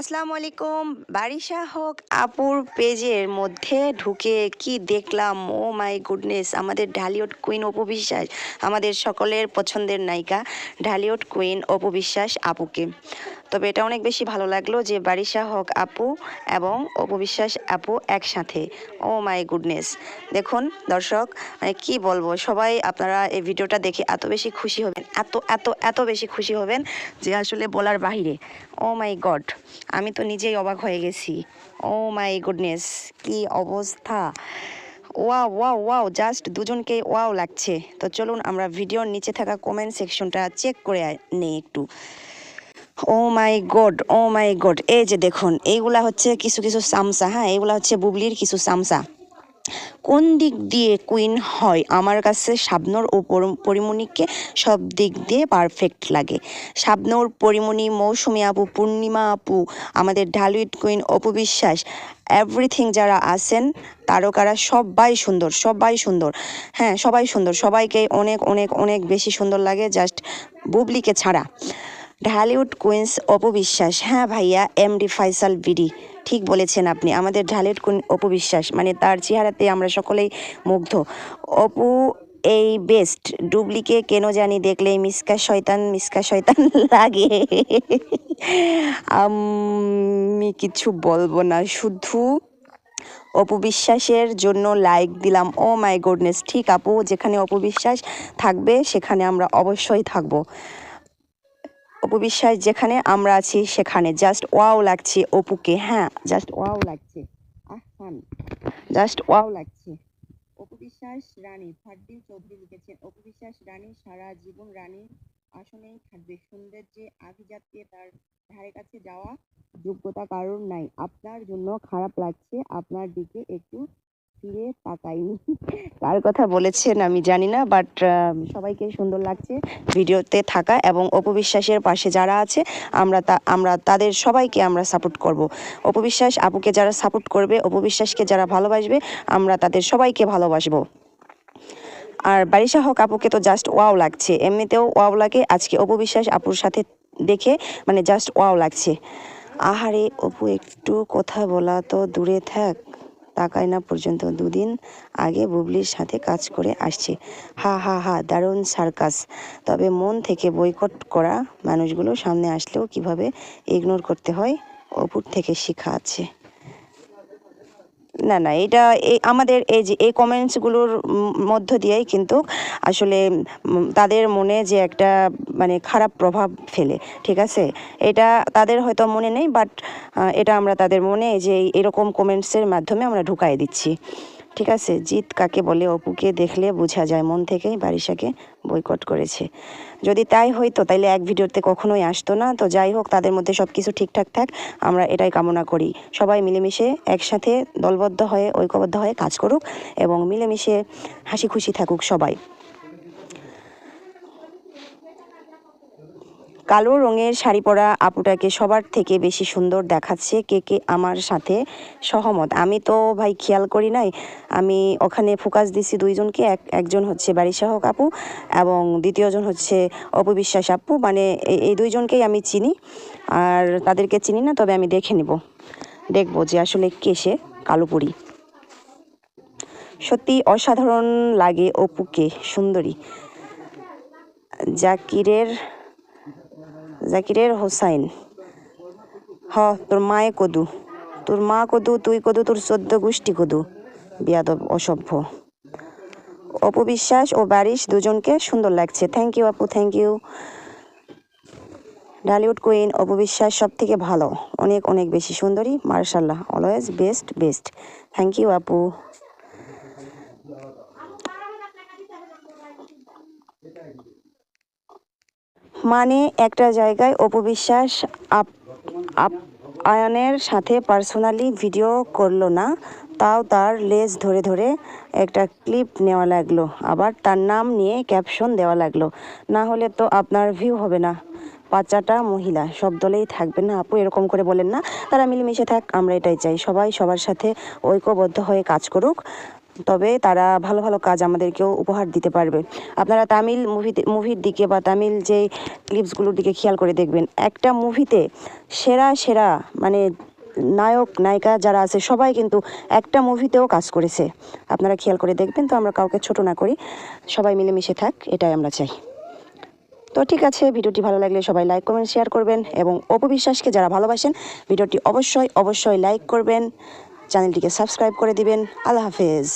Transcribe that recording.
আসসালামু আলাইকুম। বারিশা হোক আপুর পেজের মধ্যে ঢুকে কি দেখলাম? ও মাই গুডনেস, আমাদের ঢালিউড কুইন অপু বিশ্বাস, আমাদের সকলের পছন্দের নায়িকা ঢালিউড কুইন অপু বিশ্বাস আপুকে। তবে এটা অনেক বেশি ভালো লাগল যে বারিশা হক আপু এবং অপবিশ্বাস আপু একসাথে। Oh my goodness. দেখুন, দর্শক মানে কি বলব, সবাই আপনারা এই ভিডিওটা দেখে এত বেশি খুশি হবেন, এত এত এত বেশি খুশি হবেন যে আসলে বলার বাহিরে। ও মাই গড, আমি তো নিজেই অবাক হয়ে গেছি। ও মাই গুডনেস, কি অবস্থা। ওয়াও ওয়াও ওয়াও, জাস্ট দুজনকে ওয়াও লাগছে। তো চলুন আমরা ভিডিওর নিচে থাকা কমেন্ট সেকশনটা চেক করে নেই একটু। ও মাই গড ও মাই গড এই যে দেখুন, এইগুলা হচ্ছে কিছু কিছু সামসা হ্যাঁ? এইগুলা হচ্ছে বুবলির কিছু সামসা। কোন দিক দিয়ে কুইন হয়? আমার কাছে শাবনূর ও পর- পরিমণিকে সব দিক দিয়ে পারফেক্ট লাগে। শাবনূর, পরিমণি, মৌসুমী আপু, পূর্ণিমা আপু, আমাদের ঢালিউড কুইন অপু বিশ্বাস এভরিথিং যারা আছেন, তারকারা সবাই সুন্দর সবাই সুন্দর। হ্যাঁ সবাই সুন্দর, সবাইকে অনেক অনেক অনেক বেশি সুন্দর লাগে জাস্ট বুবলিকে ছাড়া। ঢালিউড কুইন্স অপবিশ্বাস। হ্যাঁ ভাইয়া এমডি ফাইসাল বিডি ঠিক বলেছেন আপনি। আমাদের ঢালিউড কুইন অপবিশ্বাস মানে তার চেহারাতে আমরা সকলেই মুগ্ধ। অপু, এই বেস্ট ডুবলিকে কেন জানি দেখলেই মিসকা শয়তান মিসকা শয়তান লাগে। আমি কিছু বলব না, শুধু অপবিশ্বাসের জন্য লাইক দিলাম। ও মাই গুডনেস ঠিক আপু, যেখানে অপবিশ্বাস থাকবে, সেখানে আমরা অবশ্যই থাকব। অপবিশ্বাস যেখানে আমরা আছি, সেখানে। জাস্ট ওয়াও লাগছে অপুকে। হ্যাঁ জাস্ট ওয়াও লাগছে। আহসান জাস্ট ওয়াও লাগছে। অপবিশ্বাস রানী ফারদিন চৌধুরী লিখেছেন, অপবিশ্বাস রানী সারা জীবন রানীর আসনেই থাকবে। সৌন্দর্যে আভিজাত্যে তার ধারে কাছে যাওয়া যোগ্যতা কারণ নাই। আপনার জন্য খারাপ লাগছে। আপনার দিকে একটু ফিরে তাকাইনি। কার কথা বলেছেন আমি জানি না বাট সবাইকে সুন্দর লাগছে ভিডিওতে থাকা এবং অপবিশ্বাসের পাশে যারা আছে, আমরা তা, আমরা তাদের সবাইকে আমরা সাপোর্ট করব। অপবিশ্বাস আপুকে যারা সাপোর্ট করবে অপবিশ্বাসকে যারা ভালোবাসবে, আমরা তাদের সবাইকে ভালোবাসবো। আর বারিশা হক আপুকে তো জাস্ট ওয়াও লাগছে। এমনিতেও ওয়াও লাগে। আজকে অপবিশ্বাস আপুর সাথে দেখে মানে জাস্ট ওয়াও লাগছে। আহারে, অপু একটু কথা বলা তো দূরে থাক। তাকায় না পর্যন্ত দুদিন আগে বুবলির সাথে কাজ করে আসছে। হা হা হা, দারুণ সার্কাস। তবে মন থেকে বয়কট করা মানুষগুলো সামনে আসলেও কীভাবে ইগনোর করতে হয়, অপুর থেকে শেখা আছে। না না, এটা আমাদের এই যে, এই কমেন্টসগুলোর মধ্য দিয়েই কিন্তু আসলে তাদের মনে যে একটা মানে খারাপ প্রভাব ফেলে, ঠিক আছে? এটা তাদের হয়তো মনে নেই বাট এটা আমরা তাদের মনে যে এরকম কমেন্টসের মাধ্যমে আমরা ঢুকাই দিচ্ছি। ঠিক আছে, জিৎ কাকে বলে, অপুকে দেখলে বোঝা যায়, মন থেকেই বারিশাকে বয়কট করেছে। যদি তাই হইতো, তাইলে এক ভিডিওতে কখনোই আসতো না। তো যাই হোক, তাদের মধ্যে সব কিছু ঠিকঠাক থাক, আমরা এটাই কামনা করি। সবাই মিলেমিশে একসাথে দলবদ্ধ হয়ে, ঐক্যবদ্ধ হয়ে কাজ করুক এবং মিলেমিশে হাসি খুশি থাকুক সবাই। কালো রঙের শাড়ি পরা আপুটাকে সবার থেকে বেশি সুন্দর দেখাচ্ছে কে কে আমার সাথে সহমত। আমি তো ভাই খেয়াল করি নাই, আমি ওখানে ফোকাস দিছি দুইজনকে, এক, একজন হচ্ছে বারিশা হক আপু এবং দ্বিতীয়জন হচ্ছে অপবিশ্বাস আপু মানে এই- এই দুইজনকেই আমি চিনি আর তাদেরকে চিনি না, তবে আমি দেখে নেব। দেখব যে আসলে কে সে, কালোপুরি। সত্যি অসাধারণ লাগে অপুকে, সুন্দরী। জাকিরের জাকিরের হোসাইন। হ, তোর মায়ে কদু। তোর মা কদু, তুই কদু, তোর চোদ্দ গোষ্ঠী কদু। বিয়াদব, অসভ্য। অপবিশ্বাস ও বারিশ দুজনকে সুন্দর লাগছে। থ্যাংক ইউ আপু thank you Dhallywood queen Apu Biswas সব থেকে ভালো। অনেক অনেক বেশি সুন্দরী। মার্শাল্লাহ always best best thank you আপু। মানে একটা জায়গায় অপবিশ্বাস আপ আপ, আয়নের সাথে পার্সোনালি ভিডিও করল না, তাও তার লেজ ধরে ধরে একটা ক্লিপ নেওয়া লাগল। আবার তার নাম নিয়ে ক্যাপশন দেওয়া লাগল। না হলে তো আপনার ভিউ হবে না। বাচ্চাটা মহিলা, সব দলেই থাকবে না আপু, এরকম করে বলেন না। তারা মিলেমিশে থাক, আমরা এটাই চাই। সবাই সবার সাথে ঐক্যবদ্ধ হয়ে কাজ করুক। তবে তারা ভালো ভালো কাজ আমাদেরকেও উপহার দিতে পারবে। আপনারা তামিল মুভিতে মুভির দিকে বা তামিল যে ক্লিপসগুলোর দিকে খেয়াল করে দেখবেন, একটা মুভিতে সেরা সেরা মানে নায়ক, নায়িকা যারা আছে, সবাই কিন্তু একটা মুভিতেও কাজ করেছে। আপনারা খেয়াল করে দেখবেন, তো আমরা কাউকে ছোট না করি। সবাই মিলেমিশে থাক, এটাই আমরা চাই। তো ঠিক আছে, ভিডিওটি ভালো লাগলে সবাই লাইক কমেন্ট শেয়ার করবেন এবং অপবিশ্বাসকে যারা ভালোবাসেন, ভিডিওটি অবশ্যই অবশ্যই লাইক করবেন। চ্যানেলটিকে সাবস্ক্রাইব করে দিবেন। আল্লাহ হাফেজ।